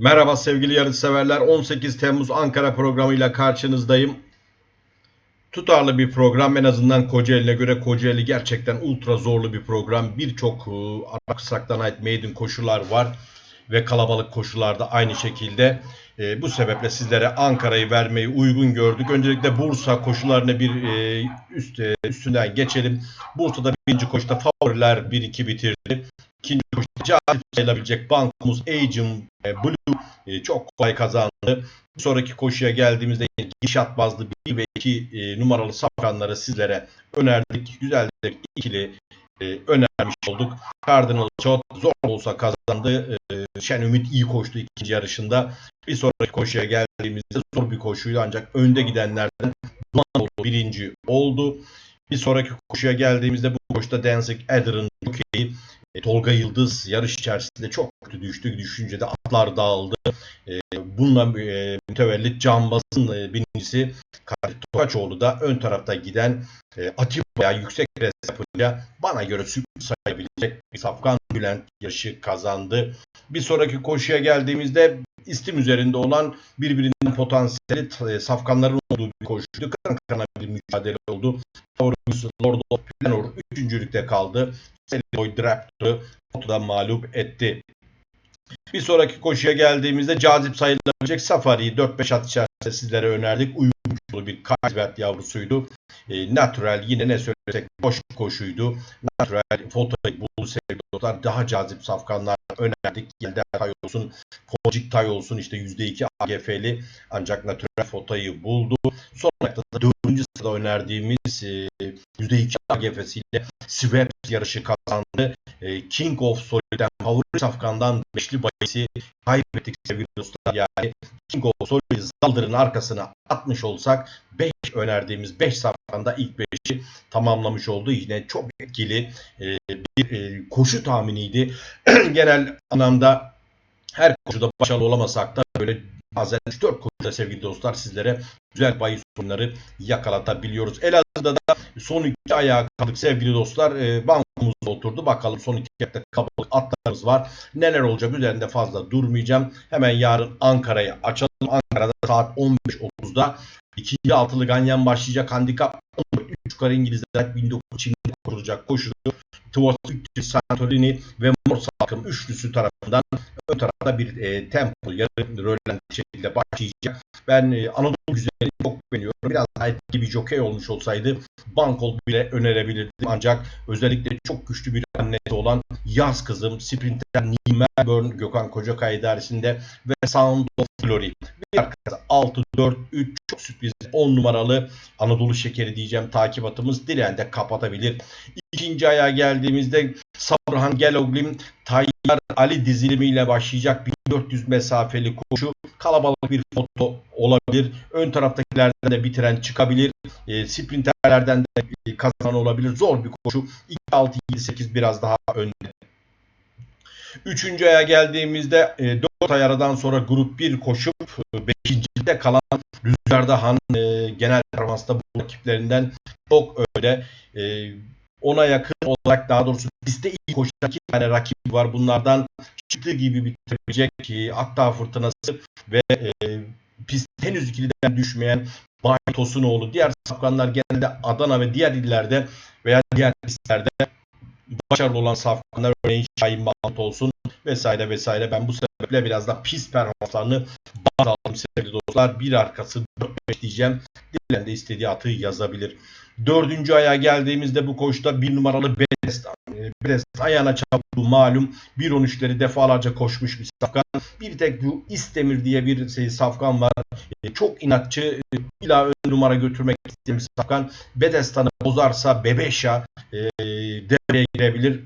Merhaba sevgili yarışseverler. 18 Temmuz Ankara programıyla karşınızdayım. Tutarlı bir program en azından Kocaeli'ne göre Kocaeli gerçekten ultra zorlu bir program. Birçok e, aksaktan ait maiden koşular var ve kalabalık koşularda aynı şekilde. E, bu sebeple sizlere Ankara'yı vermeyi uygun gördük. Öncelikle Bursa koşularını bir e, üst, e, üstünden geçelim. Bursa'da birinci koşuda favoriler 1-2 bitirdi. İkinci koşuda cazip sayılabilecek bankumuz Agent Blue e, çok kolay kazandı. Bir sonraki koşuya geldiğimizde gidişat bazlı 1 ve 2 e, numaralı safkanları sizlere önerdik. Güzel bir ikili e, önermiş olduk. Cardinal Shot zor olsa kazandı. Şen Ümit iyi koştu ikinci yarışında. Bir sonraki koşuya geldiğimizde zor bir koşuydu ancak önde gidenlerden Duman birinci oldu. Bir sonraki koşuya geldiğimizde bu koşuda Danzig Adder'ın jokeyi e, Tolga Yıldız yarış içerisinde çok kötü düştü. Düşünce de atlar dağıldı. E, bununla e, mütevellit Cambaz'ın e, birincisi Kadir Tokaçoğlu da ön tarafta giden e, Atiba'ya yüksek pres yapınca bana göre sürpriz sayabilecek bir Safkan Bülent yarışı kazandı. Bir sonraki koşuya geldiğimizde istim üzerinde olan birbirinden potansiyeli e, safkanların olduğu bir koşuydu. Kan kana bir mücadele oldu. Favorimiz Lord of Planor üçüncülükte kaldı. Boy Raptor'ı potada mağlup etti. Bir sonraki koşuya geldiğimizde cazip sayılabilecek Safari'yi 4-5 at içerisinde sizlere önerdik. Uyumlu bir Kaysbert yavrusuydu. E, natural yine ne söylesek boş koşuydu. Natural fotoğrafı buldu sevgili. Daha cazip safkanlar önerdik. Yelder Tay olsun, Focik Tay olsun işte %2 AGF'li ancak natural fotoğrafı buldu. Son olarak da 4. sırada önerdiğimiz e, %2 AGF'siyle Swap yarışı kazandı. E, King of Solid'den favori safkandan beşli bayisi kaybettik sevgili dostlar. Yani King of Solid Zaldır'ın arkasına atmış olsak 5 önerdiğimiz 5 safkanda ilk 5'i tamamlamış oldu. Yine çok etkili e, bir e, koşu tahminiydi. Genel anlamda her koşuda başarılı olamasak da böyle bazen 3-4 koşuda sevgili dostlar sizlere güzel bahis sonları yakalatabiliyoruz. Elazığ'da da son iki ayağa kaldık sevgili dostlar. E, bankumuz oturdu. Bakalım son iki ayakta kabalık atlarımız var. Neler olacak üzerinde fazla durmayacağım. Hemen yarın Ankara'yı açalım. Ankara'da saat 15.30'da ikinci altılı ganyan başlayacak. Handikap 14 3 yukarı İngilizler 1900'de kurulacak koşusu. Tuvas Santorini ve Mor Salkım üçlüsü tarafından ön tarafta bir e, tempo yarı rölanti şekilde başlayacak. Ben e, Anadolu güzeli çok beğeniyorum. Biraz daha etkili bir jokey olmuş olsaydı Bankol bile önerebilirdim. Ancak özellikle çok güçlü bir annesi olan Yaz Kızım, Sprinter Neil Melbourne, Gökhan Kocakay idaresinde ve Sound of Glory. Bir 6-4-3 çok sürpriz 10 numaralı Anadolu Şekeri diyeceğim takip atımız dileyen de kapatabilir. İkinci ayağa geldiğimizde Sabrhan Geloglim Tayyar Ali dizilimiyle başlayacak 1400 mesafeli koşu. Kalabalık bir foto olabilir. Ön taraftakilerden de bitiren çıkabilir. E, sprinterlerden de e, kazanan olabilir. Zor bir koşu. 2-6-7-8 biraz daha önde. Üçüncü aya geldiğimizde e, 4 ay aradan sonra grup 1 koşup 5. de kalan Rüzgarda Han e, genel performansta bu rakiplerinden çok öyle. E, ona yakın olarak daha doğrusu pistte iyi koşan iki tane rakip var. Bunlardan çıktığı gibi bitirebilecek e, Akdağ Fırtınası ve e, pist henüz ikiliden düşmeyen Bay Tosunoğlu. Diğer safkanlar genelde Adana ve diğer illerde veya diğer pistlerde başarılı olan safkanlar örneğin Şahin Mahmut olsun vesaire vesaire. Ben bu sebeple biraz da pist performanslarını baz aldım sevgili dostlar. Bir arkası 4-5 diyeceğim. Dilen de istediği atı yazabilir. Dördüncü aya geldiğimizde bu koşuda bir numaralı Bedestan. Bedestan ayağına çarptığı malum 1.13'leri defalarca koşmuş bir safkan. Bir tek bu İstemir diye bir şey, safkan var. E, çok inatçı. E, ila ön numara götürmek istemiş safkan. Bedestan'ı bozarsa Bebeşa e, devreye girebilir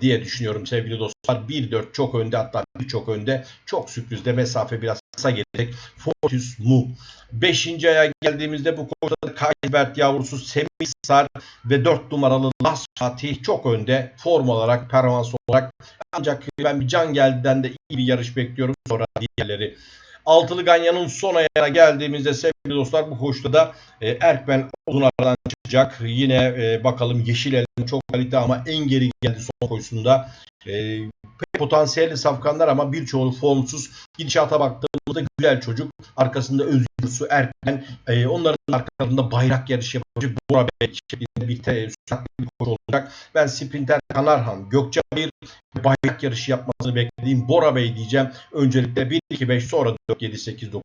diye düşünüyorum sevgili dostlar. 1-4 çok önde hatta çok önde. Çok sürprizde mesafe biraz kısa gelecek. Fortus Mu. 5. aya geldiğimizde bu konuda Kaybert yavrusu Semih Sar ve 4 numaralı Las Fatih çok önde. Form olarak, performans olarak. Ancak ben bir Can Geldi'den de iyi bir yarış bekliyorum. Sonra diğerleri. Altılı Ganyan'ın son ayağına geldiğimizde sevgili dostlar bu koşuda da e, Erkben uzun aradan çıkacak. Yine e, bakalım Yeşil Elma çok kalite ama en geri geldi son koşusunda. E, potansiyelli safkanlar ama birçoğu formsuz. Gidişata baktığımızda güzel çocuk. Arkasında Özgürsu Erken. E, onların arkalarında bayrak yarışı yapacak Bora Bey şeklinde bir süratli bir koç olacak. Ben sprinter Kanarhan, Gökçebayır bayrak yarışı yapmasını beklediğim Bora Bey diyeceğim. Öncelikle 1, 2, 5 sonra 4, 7, 8, 9.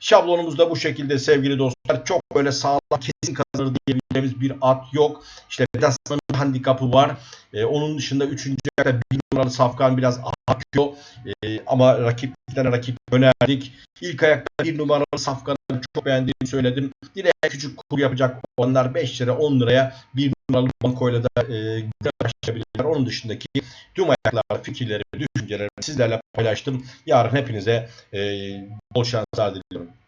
Şablonumuz da bu şekilde sevgili dostlar. Çok böyle sağlam kesin kazanır diyebileceğimiz bir at yok. İşte Vedastan'ın handikapı var. Ee, onun dışında 3. ayakta 1 numaralı Safkan biraz atıyor. Ee, ama rakip bir tane rakip önerdik. İlk ayakta 1 numaralı Safkan'ı çok beğendiğimi söyledim. Direkt küçük kur yapacak olanlar 5 lira 10 liraya 1 numaralı bankoyla da e, başlayabilirler. Onun dışındaki tüm ayaklar, fikirleri, düşüncelerimi sizlerle paylaştım. Yarın hepinize e, bol şanslar diliyorum.